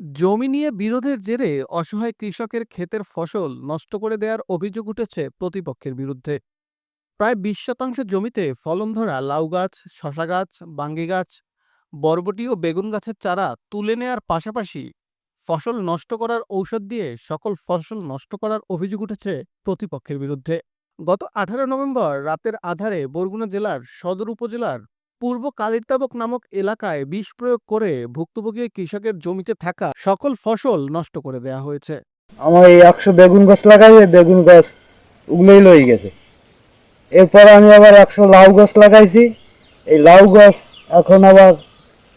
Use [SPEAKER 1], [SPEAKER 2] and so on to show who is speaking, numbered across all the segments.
[SPEAKER 1] জমি নিয়ে বিরোধের জেরে অসহায় কৃষকের ক্ষেতের ফসল নষ্ট করে দেওয়ার অভিযোগ উঠেছে প্রতিপক্ষের বিরুদ্ধে। প্রায় বিশ শতাংশ জমিতে ফলন ধরা লাউ গাছ, শশা গাছ, বাঙ্গি গাছ, বরবটি ও বেগুন গাছের চারা তুলে নেয়ার পাশাপাশি ফসল নষ্ট করার ঔষধ দিয়ে সকল ফসল নষ্ট করার অভিযোগ উঠেছে প্রতিপক্ষের বিরুদ্ধে। গত আঠারো নভেম্বর রাতের আধারে বরগুনা জেলার সদর উপজেলার পূর্ব কালিরতাবক নামক এলাকায় বিষ প্রয়োগ করে ভুক্তভোগী কৃষকের জমিতে থাকা সকল ফসল নষ্ট করে দেয়া হয়েছে।
[SPEAKER 2] আমার এই একশো বেগুন গাছ লাগাই বেগুন গাছ ওগুলোই লই গেছে। এরপর আমি আবার একশো লাউ গাছ লাগাইছি। এই লাউ গাছ এখন আবার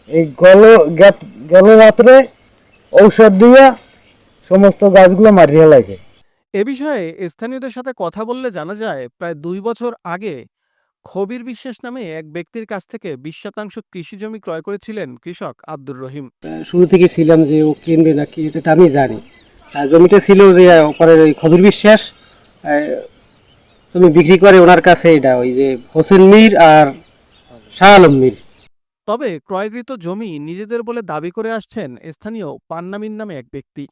[SPEAKER 2] এই গল গেল রাত্রে ঔষধ দিয়া সমস্ত গাছগুলো মারিয়ে লাইছে।
[SPEAKER 1] এ বিষয়ে স্থানীয়দের সাথে কথা বললে জানা যায় প্রায় দুই বছর আগে খবির বিশ্বাস নামে এক ব্যক্তির কাছ থেকে বিশ শতাংশ কৃষি জমি ক্রয় করেছিলেন কৃষক আব্দুর রহিম।
[SPEAKER 3] শুরু থেকে ছিলাম যে ও কিনবে নাকি এটা আমি জানি। জমিটা ছিল যে ওই খবির বিশ্বাস জমি বিক্রি করে ওনার কাছে এটা ওই যে হোসেন মীর আর শাহ আলম মীর।
[SPEAKER 1] তবে ক্রয়কৃত জমি নিজেদের বলে দাবি করে আসছেন স্থানীয় পান্নামিন নামে এক ব্যক্তি।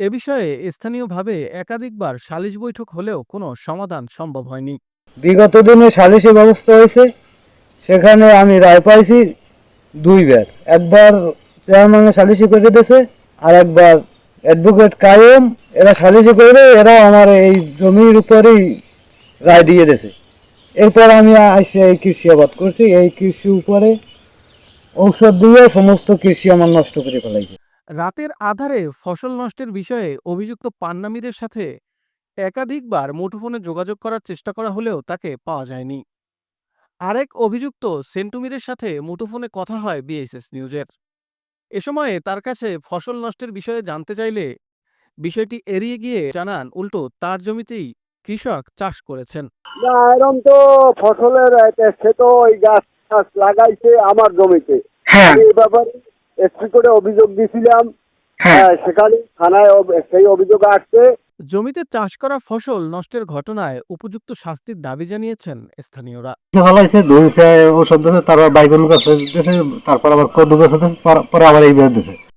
[SPEAKER 1] এ বিষয়ে স্থানীয়ভাবে একাধিকবার সালিশ বৈঠক হলেও কোনো সমাধান সম্ভব হয়নি।
[SPEAKER 2] বিগত দিনে সালিশি ব্যবস্থা হয়েছে, সেখানে আমি রায় পাইছি দুইবার। একবার চেয়ারম্যানে সালিশি করে দিয়েছে, আর একবার অ্যাডভোকেট কায়েম, এরা সালিশি করে, এরা আমার এই জমির উপরেই রায় দিয়ে দিয়েছে। এরপর আমি এসে এই কৃষি আবাদ করছি, এই কৃষি উপরে ঔষধ দিয়ে সমস্ত কৃষি আমার নষ্ট করে ফেলাইছে।
[SPEAKER 1] রাতের আধারে ফসল নষ্টের বিষয়ে অভিযুক্ত পান্নামিরের সাথে একাধিকবার মুঠোফোনে যোগাযোগ করার চেষ্টা করা হলেও তাকে পাওয়া যায়নি। আরেক অভিযুক্ত সেন্টুমিরের সাথে মুঠোফোনে কথা হয় বিএসএস নিউজের। এ সময়ে তার কাছে ফসল নষ্টের বিষয়ে জানতে চাইলে বিষয়টি এড়িয়ে গিয়ে জানান উল্টো তার জমিতেই কৃষক চাষ করেছেন।
[SPEAKER 4] না এরকম তো ফসলের সে তো ওই গাছ টাছ লাগাইছে আমার জমিতে।
[SPEAKER 2] হ্যাঁ।
[SPEAKER 4] এই ব্যাপারে এসপি করে অভিযোগ দিয়েছিলাম হ্যাঁ। সেখানে থানায় সেই অভিযোগ আসছে।
[SPEAKER 1] জমিতে চাষ করা ফসল নষ্টের ঘটনায় উপযুক্ত শাস্তির দাবি জানিয়েছেন স্থানীয়রা।
[SPEAKER 5] ফলাইছে ওষুধ দিয়েছে তারপর বাইগুন গাছ দিয়েছে তারপর আবার কদু গাছ দিয়েছে পরে আবার এই দিয়েছে